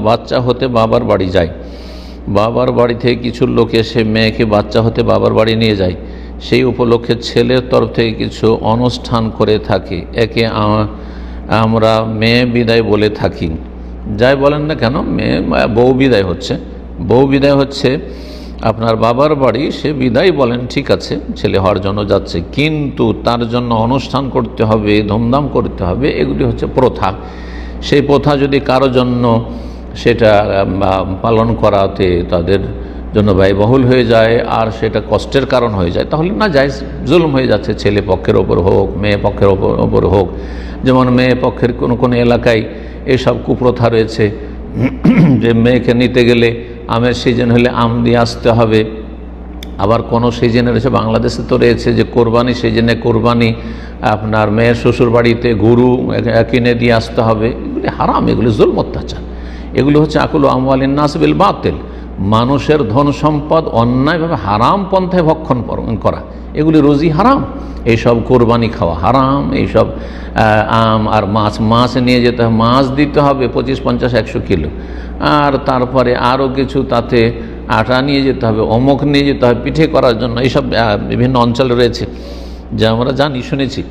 বাচ্চা হতে বাবার বাড়ি যায়। বাবার বাড়ি থেকে কিছু লোক এসে মেয়েকে বাচ্চা হতে বাবার বাড়ি নিয়ে যায়। সেই উপলক্ষে ছেলের তরফ থেকে কিছু অনুষ্ঠান করে থাকে। একে আমরা মেয়ে বিদায় বলে থাকি। যাই বলেন না কেন, মেয়ে বউ বিদায় হচ্ছে। বউ বিদায় হচ্ছে, আপনার বাবার বাড়ি, সে বিদায় বলেন, ঠিক আছে, ছেলে হওয়ার জন্য যাচ্ছে। কিন্তু তার জন্য অনুষ্ঠান করতে হবে, ধুমধাম করতে হবে, এগুলি হচ্ছে প্রথা। সেই প্রথা যদি কারও জন্য সেটা পালন করাতে তাদের জন্য ব্যয়বহুল হয়ে যায়, আর সেটা কষ্টের কারণ হয়ে যায়। তাহলে না যায় জুলুম হয়ে যাচ্ছে, ছেলে পক্ষের ওপর হোক, মেয়ে পক্ষের ওপর ওপর হোক। যেমন মেয়ে পক্ষের কোনো কোনো এলাকায় এসব কুপ্রথা রয়েছে, যে মেয়েকে নিতে গেলে আমের সিজন হলে আম দিয়ে আসতে হবে। আবার কোনো সিজনে রয়েছে বাংলাদেশে তো রয়েছে যে কোরবানি সিজনে কোরবানি, আপনার মেয়ের শ্বশুর বাড়িতে গরু কিনে দিয়ে আসতে হবে। এগুলি হারাম, এগুলি জুলম অত্যাচার। এগুলি হচ্ছে আকুল আমওয়ালিন নাসবিল বাতিল। মানুষের ধন সম্পদ অন্যায়ভাবে হারাম পন্থায় ভক্ষণ করা এগুলি রোজি হারাম। এইসব কোরবানি খাওয়া হারাম। এইসব আম আর মাছ মাছ নিয়ে যেতে হবে, মাছ দিতে হবে পঁচিশ, পঞ্চাশ, একশো কিলো। আর তারপরে আরও কিছু তাতে আটা নিয়ে যেতে হবে, অমুক নিয়ে যেতে হবে, পিঠে করার জন্য। এইসব বিভিন্ন অঞ্চলে রয়েছে। যা আমরা জানি, শুনেছি।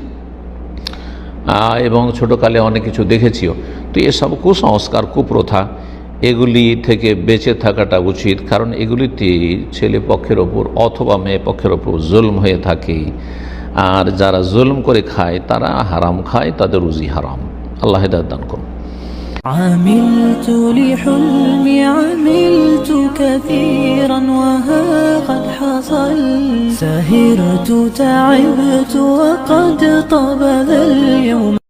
এবং ছোটোকালে অনেক কিছু দেখেছিও তো এসব কুসংস্কার কুপ্রথা এগুলি থেকে বেঁচে থাকাটা উচিত কারণ এগুলিতে ছেলে পক্ষের ওপর অথবা মেয়ে পক্ষের ওপর জুলম হয়ে থাকে আর যারা জুলম করে খায় তারা হারাম খায় তাদের রুজি হারাম আল্লাহ হেদায়ত দান করুন عملت لحلمي عملت كثيرا وها قد حصل سهرت تعبت وقد طاب اليوم.